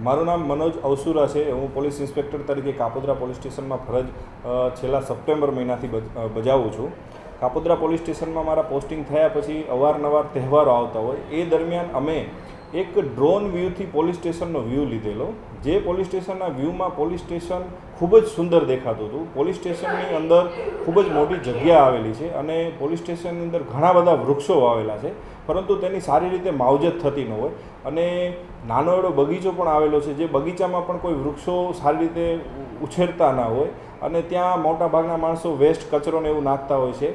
મારું નામ મનોજ અવસુરા છે. હું પોલીસ ઇન્સ્પેક્ટર તરીકે કાપોદ્રા પોલીસ સ્ટેશનમાં ફરજ છેલ્લા સપ્ટેમ્બર મહિનાથી બજ- બજાવું છું. કાપોદ્રા પોલીસ સ્ટેશનમાં મારા પોસ્ટિંગ થયા પછી અવારનવાર તહેવારો આવતા હોય. એ દરમિયાન અમે એક ડ્રોન વ્યૂથી પોલીસ સ્ટેશનનો વ્યૂ લીધેલો. જે પોલીસ સ્ટેશનના વ્યૂમાં પોલીસ સ્ટેશન ખૂબ જ સુંદર દેખાતું હતું. પોલીસ સ્ટેશનની અંદર ખૂબ જ મોટી જગ્યા આવેલી છે અને પોલીસ સ્ટેશનની અંદર ઘણા બધા વૃક્ષો વાવેલા છે. પરંતુ તેની સારી રીતે માવજત થતી ન હોય. અને નાનો એવો બગીચો પણ આવેલો છે જે બગીચામાં પણ કોઈ વૃક્ષો સારી રીતે ઉછેરતા ના હોય. અને ત્યાં મોટા ભાગના માણસો વેસ્ટ કચરો ને એવું નાખતા હોય છે.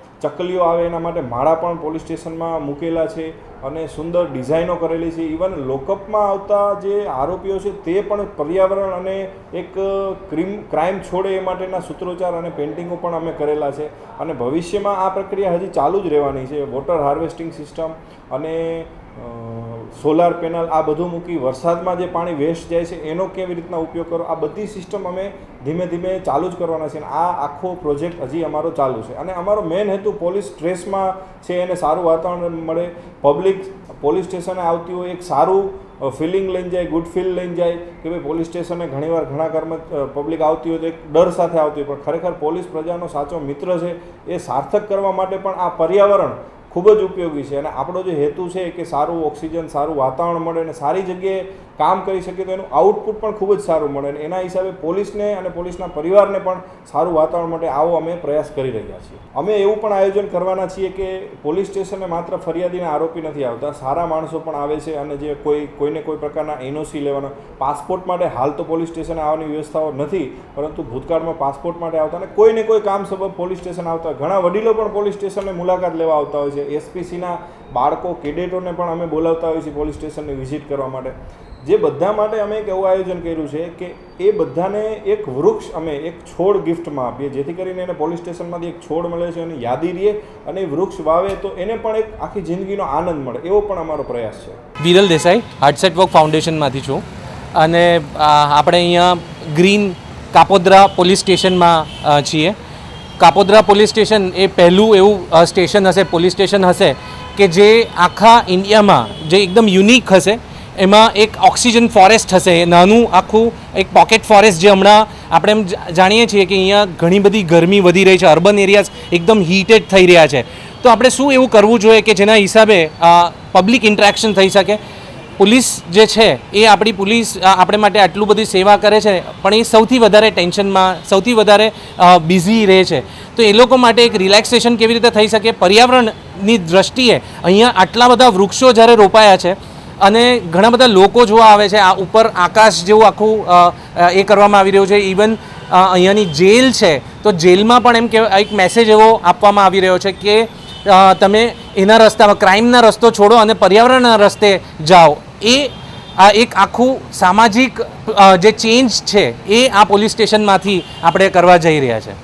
ચકલીઓ આવે એના માટે માળા પણ પોલીસ સ્ટેશનમાં મૂકેલા છે અને સુંદર ડિઝાઇનો કરેલી છે. ઇવન લોકઅપમાં આવતા જે આરોપીઓ છે તે પણ પર્યાવરણ અને એક ક્રીમ, ક્રાઇમ છોડે એ માટેના સૂત્રોચ્ચાર અને પેઇન્ટિંગો પણ અમે કરેલા છે. અને ભવિષ્યમાં આ પ્રક્રિયા હજી ચાલુ જ રહેવાની છે. વોટર હાર્વેસ્ટિંગ સિસ્ટમ અને સોલાર પેનલ આ બધું મૂકી વરસાદમાં જે પાણી વેસ્ટ જાય છે, એનો કેવી રીતના ઉપયોગ કરો? આ બધી સિસ્ટમ અમે ધીમે ધીમે ચાલુ જ કરવાના છે અને આ આખો પ્રોજેક્ટ હજી અમારો ચાલુ છે. અને અમારો મેઇન હેતુ પોલીસ સ્ટ્રેસમાં છે, એને સારું વાતાવરણ મળે. પબ્લિક પોલીસ સ્ટેશને આવતી હોય, એક સારું ફિલિંગ લઈને જાય, ગુડ ફીલ લઈને જાય કે ભાઈ પોલીસ સ્ટેશને ઘણીવાર ઘણા કર્મ પબ્લિક આવતી હોય તો એક ડર સાથે આવતી હોય. પણ ખરેખર પોલીસ પ્રજાનો સાચો મિત્ર છે, એ સાર્થક કરવા માટે પણ આ પર્યાવરણ ખૂબ જ ઉપયોગી છે. અને આપણો જે હેતુ છે કે સારું ઓક્સિજન, સારું વાતાવરણ મળે અને સારી જગ્યાએ કામ કરી શકીએ તો એનું આઉટપુટ પણ ખૂબ જ સારું મળે. અને એના હિસાબે પોલીસને અને પોલીસના પરિવારને પણ સારું વાતાવરણ માટે આવો અમે પ્રયાસ કરી રહ્યા છીએ. અમે એવું પણ આયોજન કરવાના છીએ કે પોલીસ સ્ટેશને માત્ર ફરિયાદીને આરોપી નથી આવતા. સારા માણસો પણ આવે છે અને જે કોઈ, કોઈને કોઈ પ્રકારના એનઓસી લેવાનો. પાસપોર્ટ માટે હાલ તો પોલીસ સ્ટેશને આવવાની વ્યવસ્થાઓ નથી, પરંતુ ભૂતકાળમાં પાસપોર્ટ માટે આવતા અને કોઈને કોઈ કામ સબબ પોલીસ સ્ટેશન આવતા. ઘણા વડીલો પણ પોલીસ સ્ટેશને મુલાકાત લેવા આવતા હોય છે. એસપીસીના બાળકો, કેડેટોને પણ અમે બોલાવતા હોઈએ છીએ પોલીસ સ્ટેશનની વિઝિટ કરવા માટે. જે બધા માટે અમે એક એવું આયોજન કર્યું છે કે એ બધાને એક વૃક્ષ અમે, એક છોડ ગિફ્ટમાં આપીએ. જેથી કરીને એને પોલીસ સ્ટેશનમાંથી એક છોડ મળે છે અને યાદી રહે અને એ વૃક્ષ વાવે તો એને પણ એક આખી જિંદગીનો આનંદ મળે, એવો પણ અમારો પ્રયાસ છે. Viral Desai heart set work ફાઉન્ડેશનમાંથી છું. અને આપણે અહીંયા ગ્રીન કાપોદ્રા પોલીસ સ્ટેશનમાં છીએ. કાપોદ્રા પોલીસ સ્ટેશન એ પહેલું એવું સ્ટેશન હશે, પોલીસ સ્ટેશન હશે કે જે આખા ઇન્ડિયામાં જે એકદમ યુનિક હશે. એમાં એક ઓક્સિજન ફોરેસ્ટ હશે નાનું આખું એક પોકેટ ફોરેસ્ટ જે હમણાં આપણે એમ જાણીએ છીએ કે અહીંયા ઘણી બધી ગરમી વધી રહી છે, અર્બન એરિયાઝ એકદમ હીટેડ થઈ રહ્યા છે. તો આપણે શું એવું કરવું જોઈએ કે જેના હિસાબે પબ્લિક ઇન્ટરેક્શન થઈ શકે? પોલીસ જે છે, એ આપણી પોલીસ આપણે માટે આટલું બધી સેવા કરે છે, પણ એ સૌથી વધારે ટેન્શનમાં, સૌથી વધારે બિઝી રહે છે. તો એ લોકો માટે એક રિલેક્સેશન કેવી રીતે થઈ શકે? પર્યાવરણની દ્રષ્ટિએ અહીંયા આટલા બધા વૃક્ષો જ્યારે રોપાયા છે, અને ઘણા બધા લોકો જોવા આવે છે, આ ઉપર આકાશ જેવું આખું એ કરવામાં આવી રહ્યું છે. ઇવન અહીંયાની જેલ છે, તો જેલમાં પણ એમ કે એક મેસેજ એવો આપવામાં આવી રહ્યો છે કે તમે એના રસ્તામાં ક્રાઇમના રસ્તો છોડો અને પર્યાવરણના રસ્તે જાઓ. એ આ એક આખું સામાજિક જે ચેન્જ છે એ આ પોલીસ સ્ટેશનમાંથી આપણે કરવા જઈ રહ્યા છે.